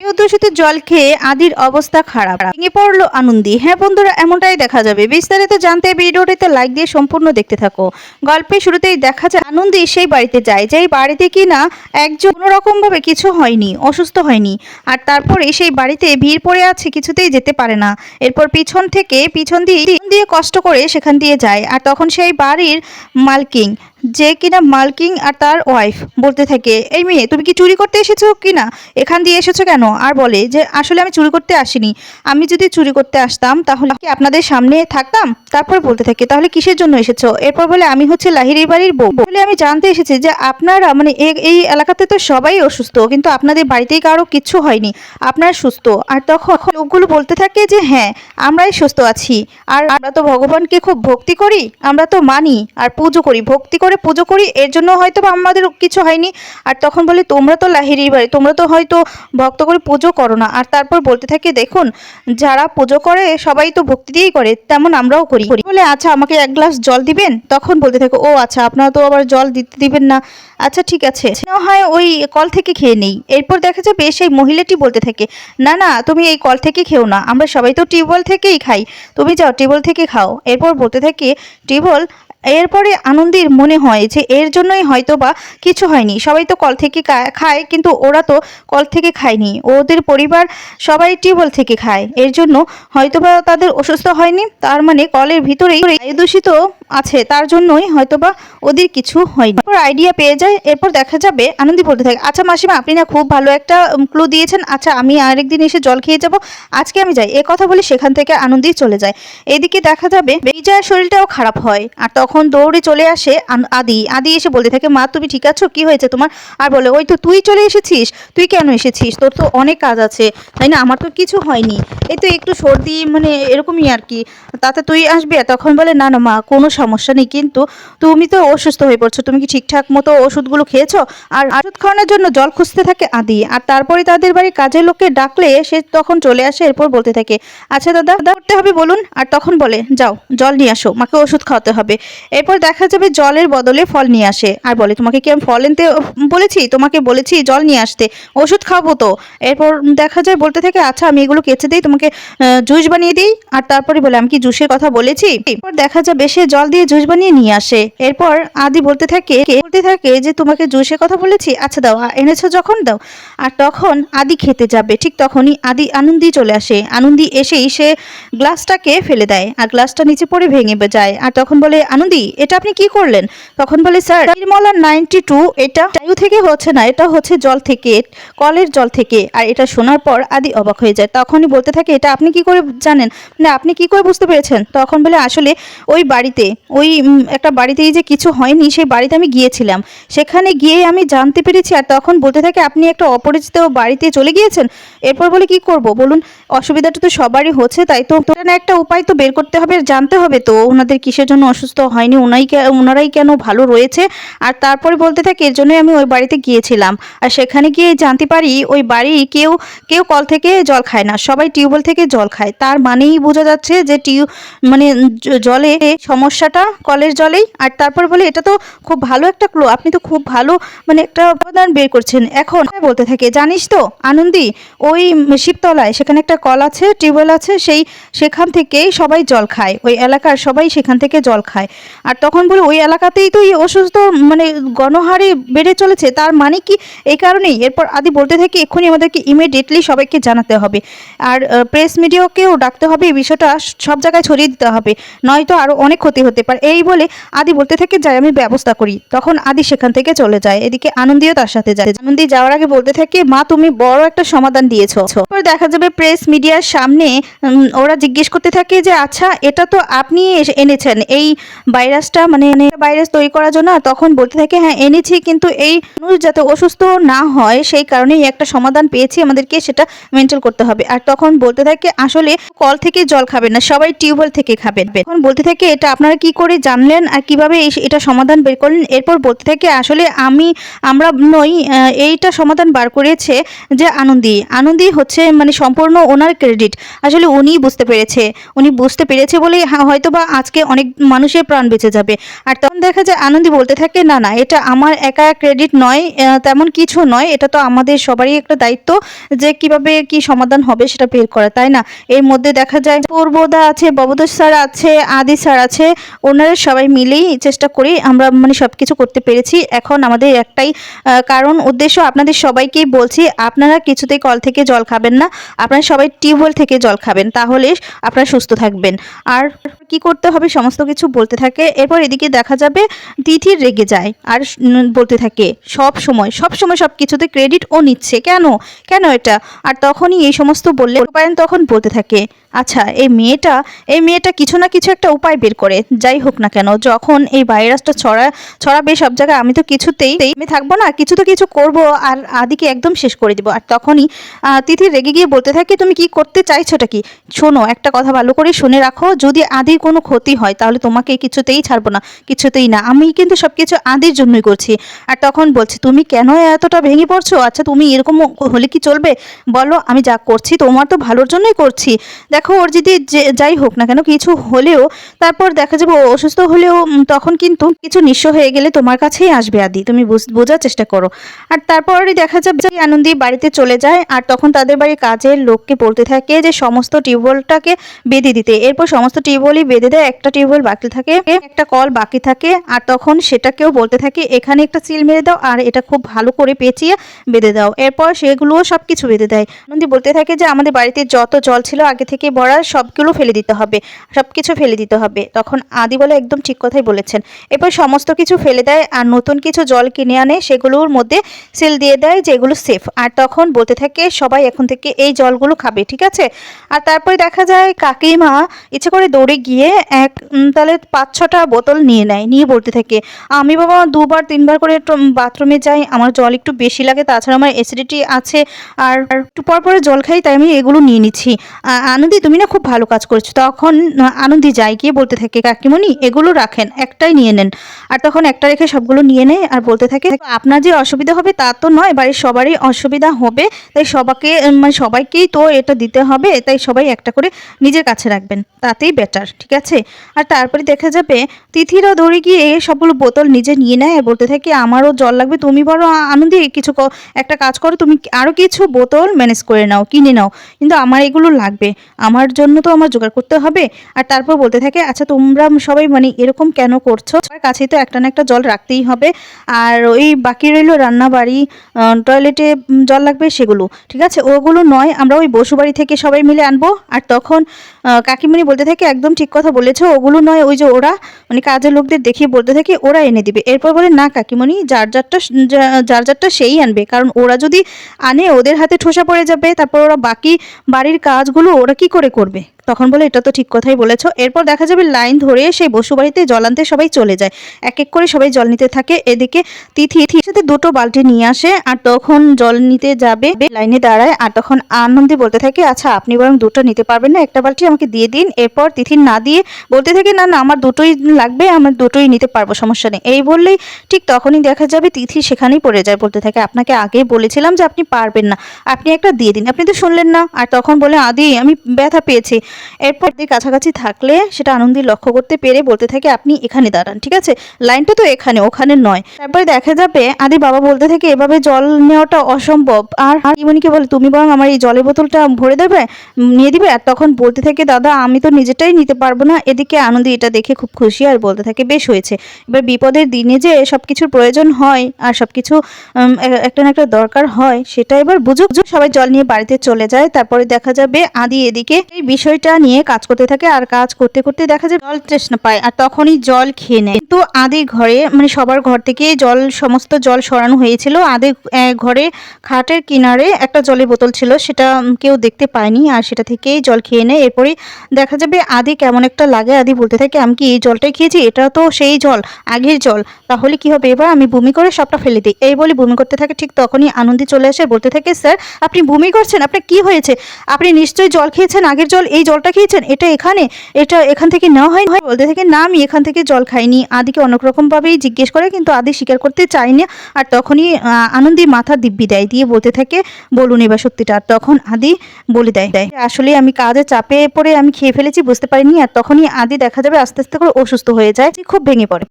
দূষিত জল খেয়ে আদির অবস্থা খারাপ। ভেঙে পড়ল আনন্দি। হ্যাঁ বন্ধুরা, এমনটাই দেখা যাবে। বিস্তারিত জানতে ভিডিওটিতে লাইক দিয়ে সম্পূর্ণ দেখতে থাকো। গল্পের শুরুতেই দেখা যায়, আনন্দি সেই বাড়িতে যায়, যেই বাড়িতে কিনা একজন কোনোরকম ভাবে কিছু হয়নি, অসুস্থ হয়নি। আর তারপরে সেই বাড়িতে ভিড় পড়ে আছে, কিছুতেই যেতে পারে না। এরপর পিছন থেকে পিছন দিয়ে দিয়ে কষ্ট করে সেখান দিয়ে যায়। আর তখন সেই বাড়ির মালকিং যে কিনা মালকিং আর তার ওয়াইফ বলতে থাকে, এই মেয়ে, তুমি কি চুরি করতে এসেছ কিনা? এখান দিয়ে এসেছ কেন? আর বলে যে, আসলে আমি চুরি করতে আসিনি। আমি যদি চুরি করতে আসতাম, তাহলে কি আপনাদের সামনে থাকতাম? তারপর বলতে থাকে, তাহলে কিসের জন্য এসেছ? এরপর বলে, আমি হচ্ছে লাহিরি বাড়ির বউ। বলে আমি জানতে এসেছি যে, আপনারা মানে এই এলাকাতে তো সবাই অসুস্থ, কিন্তু আপনাদের বাড়িতেই কারও কিচ্ছু হয়নি। আপনারা সুস্থ। আর তখন লোকগুলো বলতে থাকে যে হ্যাঁ আমরাই সুস্থ আছি। আর আমরা তো ভগবানকে খুব ভক্তি করি, আমরা তো মানি। আর পুজো করি, ভক্তি করে পুজো করি, এর জন্য হয়তো বা আমাদের কিছু হয়নি। আর তখন বলে, তোমরা তো লাহিরির বাড়ি, তোমরা তো হয়তো ভক্ত করে পুজো করো না। আর তারপর বলতে থাকে, দেখুন, যারা পুজো করে, সবাই তো ভক্তি দিয়েই করে, তেমন আমরাও করি। বলে আচ্ছা আমাকে এক গ্লাস জল দিবেন? তখন বলতে থাকে, ও আচ্ছা আপনারা তো আবার জল দিতে দিবেন না। আচ্ছা ঠিক আছে। হয় ওই কল থেকে খেয়ে নেই। এরপর দেখা যাবে, সেই মহিলাটি বলতে থাকে, না না, তুমি এই কল থেকে খেও না, আমরা সবাই তো টিউবওয়েল থেকেই খাই। তুমি যাও, টিউবওয়েল থেকে খাও। এরপর বলতে থাকে, টিউবওয়েল এরপরে আনন্দের মনে হয় যে এর জন্যই হয়তো বা কিছু হয়নি। সবাই তো কল থেকে খায়, কিন্তু ওরা তো কল থেকে খায়নি। ওদের পরিবার সবাই টিউবওয়েল থেকে খায়। এর জন্য হয়তো বা তাদের অসুস্থ হয়নি। তার মানে কলের ভিতরেই বায়ু দূষিত আছে, তার জন্যই হয়তো বা ওদের কিছু হয়নি। এরপর আইডিয়া পেয়ে যায়, এরপর দেখা যাবে আনন্দি বলতে থাকে। আচ্ছা মাসিমা, আপনি না খুব ভালো একটা ক্লু দিয়েছেন। আচ্ছা আমি আরেকদিন এসে জল খেয়ে যাব। আজকে আমি যাই। এ কথা বলে সেখান থেকে আনন্দি চলে যায়। এদিকে দেখা যাবে বিজয়ের শরীরটাও খারাপ হয়। আর তখন দৌড়ে চলে আসে আদি। আদি এসে বলতে থাকে, মা, তুমি ঠিক আছো? কি হয়েছে তোমার? আর বলে, ওই তো তুই চলে এসেছিস? তুই কেন এসেছিস? তোর তো অনেক কাজ আছে। তাই না? আমার তো কিছু হয়নি। এই তো একটু সর্দি মানে এরকমই আর কি। তাতে তুই আসবি? তখন বলে, না না মা, কোনো সমস্যা নেই, কিন্তু তুমি তো অসুস্থ হয়ে পড়ছো, তুমি কি ঠিকঠাক মতো ওষুধগুলো খেয়েছো? আর ওষুধ খাওয়ানোর জন্য জল খুঁজতে থাকে আদি, আর তারপরে তাদের বাড়ি কাজের লোককে ডাকলে সে তখন চলে আসে, এরপর বলতে থাকে আচ্ছা দাদা করতে হবে বলুন? আর তখন বলে, যাও, জল নিয়ে আসো, মাকে ওষুধ খাওয়াতে হবে। এরপর দেখা যাবে জলের বদলে ফল নিয়ে আসে, আর বলে, তোমাকে কি আমি ফল এনতে বলেছি? তোমাকে বলেছি জল নিয়ে আসতে, ওষুধ খাব তো। এরপর দেখা যায়, বলতে থাকে আচ্ছা আমি এগুলো কেচে দিই, তোমাকে জুস বানিয়ে দিই। আর তারপরে বলে, আমি কি জুসের কথা বলেছি? এরপর দেখা যাবে সে জল দিয়ে জুস বানিয়ে নিয়ে আসে। এরপর আদি বলতে থাকে বলতে থাকে যে, তোমাকে জুসের কথা বলেছি? আচ্ছা দাও এনেছো যখন দাও। আর তখন আদি খেতে যাবে, ঠিক তখনই আদি আনন্দি চলে আসে। আনন্দি এসেই সে গ্লাসটাকে ফেলে দেয় আর গ্লাসটা নিচে পড়ে ভেঙে যায়। আর তখন বলে, আনন্দি, এটা আপনি কি করলেন? তখন বলে, স্যার, নির্মলা নাইনটি টু, এটা চায়ু থেকে হচ্ছে না, এটা হচ্ছে জল থেকে, কলের জল থেকে। আর এটা শোনার পর আদি অবাক হয়ে যায়। তখনই বলতে থাকে, এটা আপনি কি করে জানেন? না, আপনি কি করে বুঝতে পেরেছেন? তখন বলে, আসলে ওই বাড়িতে ওই একটা বাড়িতেই যে কিছু হয়নি, সেই বাড়িতে আমি গিয়েছিলাম। সেখানে গিয়ে আমি জানতে পেরেছি, আর তখন বলতে থাকে, আপনি একটা অপরিচিত বাড়িতে চলে গিয়েছেন? এরপর বলে কি করব? বলুন অসুবিধাটা তো সবারই হচ্ছে, তাই তো না একটা উপায় তো বের করতে হবে, জানতে হবে তো ওনাদের কিসের জন্য অসুস্থ হয়নি ওনাই ওনারাই কেন ভালো রয়েছে? আর তারপরে বলতে থাকে, এর জন্যই আমি ওই বাড়িতে গিয়েছিলাম। আর সেখানে গিয়ে জানতে পারি, ওই বাড়ি কেউ কেউ কল থেকে জল খায় না, সবাই টিউবওয়েল থেকে জল খায়। তার মানেই বোঝা যাচ্ছে যে টিউ মানে জলে সমস্যাটা, কলের জলেই। আর তারপর বলে, এটা তো খুব ভালো একটা ক্লো, আপনি তো খুব ভালো মানে একটা উপাদান বের করছেন। এখন বলতে থাকে, জানিস তো, আনন্দি, ওই শিবতলায় সেখানে একটা কল আছে, টিউবওয়েল আছে, সেই সেখান থেকেই সবাই জল খায়। ওই এলাকার সবাই সেখান থেকে জল খায়। আর তখন বলে ওই এলাকাতেই তো এই অসুস্থ মানে গণহারে বেড়ে চলেছে, তার মানে কি? এই কারণেই। এরপর আদি বলতে থাকে, এক্ষুনি আমাদেরকে ইমিডিয়েটলি সবাইকে জানাতে হবে। আর প্রেস মিডিয়াকেও ডাকতে হবে, এই বিষয়টা সব জায়গায় ছড়িয়ে দিতে হবে। নয়তো আরও অনেক ক্ষতি হতে পারে। এই বলে আদি বলতে থাকে, যাই, আমি ব্যবস্থা করি। তখন আদি সেখান থেকে চলে যায়। এদিকে আনন্দীও তার সাথে যায়। আনন্দী যাওয়ার আগে বলতে থাকে, মা, তুমি বড় একটা সমাধান দিয়েছ। দেখা যাবে প্রেস মিডিয়ার সামনে ওরা জিজ্ঞেস করতে থাকে যে আচ্ছা এটা তো আপনি এনেছেন। এই ভাইরাসটা মানে ভাইরাস তৈরি করার জন্য? তখন বলতে থাকে হ্যাঁ এনেছি, কিন্তু এই মানুষ যাতে অসুস্থ না হয়, সেই কারণেই একটা সমাধান পেয়েছি, আমাদেরকে সেটা মেনটেন করতে হবে। আর তখন বলতে থাকে, আসলে কল থেকে জল খাবেন না, সবাই টিউবওয়েল থেকে খাবেন। তখন বলতে থাকে, এটা আপনারা কি করে জানলেন আর কীভাবে এটা সমাধান বের করলেন? এরপর বলতে থাকে, আসলে আমি, আমরা নই এইটা সমাধান বার করেছে যে, আনন্দী। আনন্দী হচ্ছে মানে সম্পূর্ণ ওনার ক্রেডিট আসলে উনিই বুঝতে পেরেছে। উনি বুঝতে পেরেছে বলেই হয়তো বা আজকে অনেক মানুষের প্রাণ বেঁচে যাবে। আর তখন দেখা যায় আনন্দী বলতে থাকে, না না, এটা আমার একা ক্রেডিট নয় তেমন কিছু নয়। এটা তো আমাদের সবারই একটা দায়িত্ব যে কীভাবে কি সমাধান হবে সেটা বের করা, তাই না? এর মধ্যে দেখা যায়, পূর্বদা আছে ববদোষ স্যার আছে, আদি স্যার আছে, ওনারা সবাই মিলেই চেষ্টা করি আমরা মানে সব কিছু করতে পেরেছি। এখন আমাদের একটাই কারণ উদ্দেশ্য আপনাদের সবাইকেই বলছি, আপনারা কিছুতেই কল থেকে জল খাবেন না। আপনারা সবাই টিউবওয়েল থেকে জল খাবেন, তাহলে আপনারা সুস্থ থাকবেন। আর কি করতে হবে, সমস্ত কিছু বলতে থাকে। এরপর এদিকে দেখা যাবে, তিথি রেগে যায়। আর বলতে থাকে, সব সময় সব সময় সব কিছুতে ক্রেডিট ও নিচ্ছে। কেন? কেন এটা? আর তখনই এই সমস্ত বললে পারেন, তখন বলতে থাকে আচ্ছা এই মেয়েটা এই মেয়েটা কিছু না কিছু একটা উপায় বের করে, যাই হোক না কেন, যখন এই ভাইরাসটা ছড়া, ছড়াবে সব জায়গায়, আমি তো কিছুতেই, আমি থাকব না, কিছু তো কিছু করব, আর আদিকে একদম শেষ করে দিব। আর তখনই তিথি রেগে গিয়ে বলতে থাকে, তুমি কি করতে চাইছোটা কি? শোনো, একটা কথা ভালো করে শুনে রাখো, যদি আদির কোনো ক্ষতি হয়, তাহলে তোমাকে কিছুতেই ছাড়বো না, কিছুতেই না। আমি কিন্তু সব কিছু আদির জন্যই করছি। আর তখন বলছি, তুমি কেন এতটা ভেঙে পড়ছো? আচ্ছা তুমি এরকম হলে কি চলবে? বলো, আমি যা করছি, তোমার তো ভালোর জন্যই করছি। দেখো ওর যদি যাই হোক না কেন কিছু হলেও তারপর দেখা যাবে অসুস্থ হলেও তখন কিন্তু কিছু নিঃস্ব হয়ে গেলে তোমার কাছেই আসবে আদি। তুমি বুঝ- বোঝার চেষ্টা করো। আর তারপরই দেখা যাবে যে আনন্দী বাড়িতে চলে যায় আর তখন তাদের বাড়ির কাজের লোককে বলতে থাকে যে সমস্ত টিউবওয়েলটাকে বেঁধে দিতে। এরপর সমস্ত টিউবওয়েলই বেঁধে দেয়, একটা টিউবওয়েল বাকি থাকে, একটা কল বাকি থাকে আর তখন সেটাকেও বলতে থাকে, এখানে একটা সিল মেরে দাও আর এটা খুব ভালো করে পেঁচিয়ে বেঁধে দাও। এরপর সেগুলোও সব কিছু বেঁধে দেয়। নন্দী বলতে থাকে যে আমাদের বাড়িতে যত জল ছিল আগে থেকে ভরা সবগুলো ফেলে দিতে হবে সব কিছু ফেলে দিতে হবে। তখন আদি বলে একদম ঠিক কথাই বলেছেন। এরপর সমস্ত কিছু ফেলে দেয় আর নতুন কিছু জল কিনে আনে, সেগুলোর মধ্যে সিল দিয়ে দেয় যেগুলো সেফ আর তখন বলতে থাকে, সবাই এখন থেকে এই জলগুলো খাবে, ঠিক আছে? আর তারপরে দেখা যায়, কাকিমা ইচ্ছে করে দৌড়ে গিয়ে এক তাহলে পাঁচ, ছটা বোতল নিয়ে নেয়, নিয়ে বলতে থাকে, আমি বাবা দুবার, তিনবার করে বাথরুমে যাই, আমার জল একটু বেশি লাগে, তাছাড়া আমার অ্যাসিডিটি আছে, আর একটু পর পরে জল খাই, তাই আমি এগুলো নিয়ে নিচ্ছি। আ- আনন্দি তুমি না খুব ভালো কাজ করেছ, তখন আনন্দি যায় গিয়ে বলতে থাকে, কাকিমণি, এগুলো রাখেন, একটাই নিয়ে নেন। আর তখন একটা রেখে সবগুলো নিয়ে নেয় আর বলতে থাকে, আপনার যে অসুবিধা হবে তা তো নয়, বাড়ির সবারই অসুবিধা হবে, তাই সবাকে মানে সবাইকেই তো এটা দিতে হবে, তাই সবাই একটা করে নিজের কাছে রাখবেন, তাতেই বেটার ঠিক আছে? আর তারপরে দেখা যাবে, তিথিরা ধরে গিয়ে সবগুলো বোতল নিজে নিয়ে নেয় আর বলতে থাকে, আমারও জল লাগবে, তুমি বড় আনন্দি কিছু একটা কাজ করো, তুমি আরও কিছু বোতল ম্যানেজ করে নাও, কিনে নাও, কিন্তু আমার এগুলো লাগবে। আমার জন্য তো আমার জোগাড় করতে হবে। আর তারপর বলতে থাকে আচ্ছা তোমরা সবাই মানে এরকম কেন করছ? আমার কাছেই তো একটা না একটা জল রাখতেই হবে। আর ওই বাকি রইল রান্না বাড়ি টয়লেটে জল লাগবে সেগুলো, ঠিক আছে? ওগুলো নয়, আমরা ওই বসুবাড়ি থেকে সবাই মিলে আনব। আর তখন কাকিমণি বলতে থাকে, একদম ঠিক কথা বলেছ, ওগুলো নয়, ওই যে ওরা মানে কাজের লোকদের দেখিয়ে বলতে থাকে, ওরা এনে দিবে। এরপর বলে, না, কাকিমণি, যার যারটা যার যারটা সেই আনবে। কারণ ওরা যদি আনে, ওদের হাতে ঠোসা পড়ে যাবে, তারপর ওরা বাকি বাড়ির কাজগুলো ওরা কি করে করবে। তখন বলে, এটা তো ঠিক কথাই বলেছ। এরপর দেখা যাবে লাইন ধরে সেই বসুবাড়িতে জল আনতে সবাই চলে যায়। এক এক করে সবাই জল নিতে থাকে। এদিকে তিথি সাথে দুটো বালতি নিয়ে আসে আর তখন জল নিতে যাবে। লাইনে দাঁড়ায় আর তখন আনন্দে বলতে থাকে আচ্ছা আপনি বরং দুটো নিতে পারবেন না, একটা বালতি আমাকে দিয়ে দিন। এরপর তিথির না দিয়ে বলতে থাকে, না না, আমার দুটোই লাগবে, আমার দুটোই নিতে পারব, সমস্যা নেই। এই বললেই ঠিক তখনই দেখা যাবে তিথি সেখানেই পড়ে যায়। বলতে থাকে, আপনাকে আগেই বলেছিলাম যে আপনি পারবেন না। আপনি একটা দিয়ে দিন। আপনি তো শুনলেন না। আর তখন বলে, আদি, আমি ব্যথা পেয়েছি। এরপর দিয়ে কাছাকাছি থাকলে সেটা আনন্দি লক্ষ্য করতে পেরে বলতে থাকে, আপনি এখানে দাঁড়ান, ঠিক আছে? লাইনটা তো এখানে, ওখানে নয়। তারপরে দেখা যাবে আদি বাবা বলতে থাকে, এভাবে জল নেওয়াটা অসম্ভব। আর ইমনিকে বলে, তুমি বরং আমার এই জলের বোতলটা ভরে দেবে, নিয়ে দিবে? আর তখন বলতে থাকে, দাদা, আমি তো নিজেটাই নিতে পারব না। এদিকে আনন্দি এটা দেখে খুব খুশি আর বলতে থাকে, বেশ হয়েছে। এবার বিপদের দিনে যে সব কিছুর প্রয়োজন হয় আর সব কিছু একটা না একটা দরকার হয়, সেটা এবার বুঝুক সবাই জল নিয়ে বাড়িতে চলে যায়। তারপরে দেখা যাবে আদি এদিকে এই বিষয়টা নিয়ে কাজ করতে থাকে আর কাজ করতে করতে দেখা যায় জল তৃষ্ণা পায় আর তখনই জল খেয়ে নেয়। কিন্তু আদি ঘরে মানে সবার ঘর থেকে জল, সমস্ত জল সরানো হয়েছিল। আদি ঘরে খাটের কিনারে একটা জলের বোতল ছিল, সেটা কেউ দেখতে পায়নি আর সেটা থেকেই জল খেয়ে নেয়। এরপরে দেখা যাবে আদি কেমন একটা লাগে আদি বলতে থাকে, আমি কি এই জলটাই খেয়েছি? এটা তো সেই জল, আগের জল। তাহলে কি হবে? এবার আমি বমি করে সবটা ফেলে দিই। এই বলে বমি করতে থাকে, ঠিক তখনই আনন্দে চলে আসে। বলতে থাকে, স্যার, আপনি বমি করছেন? আপনার কি হয়েছে? আপনি নিশ্চয়ই জল খেয়েছেন? আগের জল, এই জলটা খেয়েছেন? এটা এখানে? এটা এখান থেকে নেওয়া হয় বলতে থাকে, না, আমি এখান থেকে জল খাইনি। আদিকে অনেক রকমভাবেই জিজ্ঞেস করে, কিন্তু আদি স্বীকার করতে চায় না। আর তখনই আনন্দী মাথা দিব্যি দেয়। দিয়ে বলতে থাকে, বলুন এবার সত্যিটা। আর তখন আদি বলে দেয় দেয় আসলে আমি কাজে চাপে পড়ে আমি খেয়ে ফেলেছি, বুঝতে পারিনি। আর তখনই আদি দেখা যাবে আস্তে আস্তে করে অসুস্থ হয়ে যায় খুব ভেঙে পড়ে।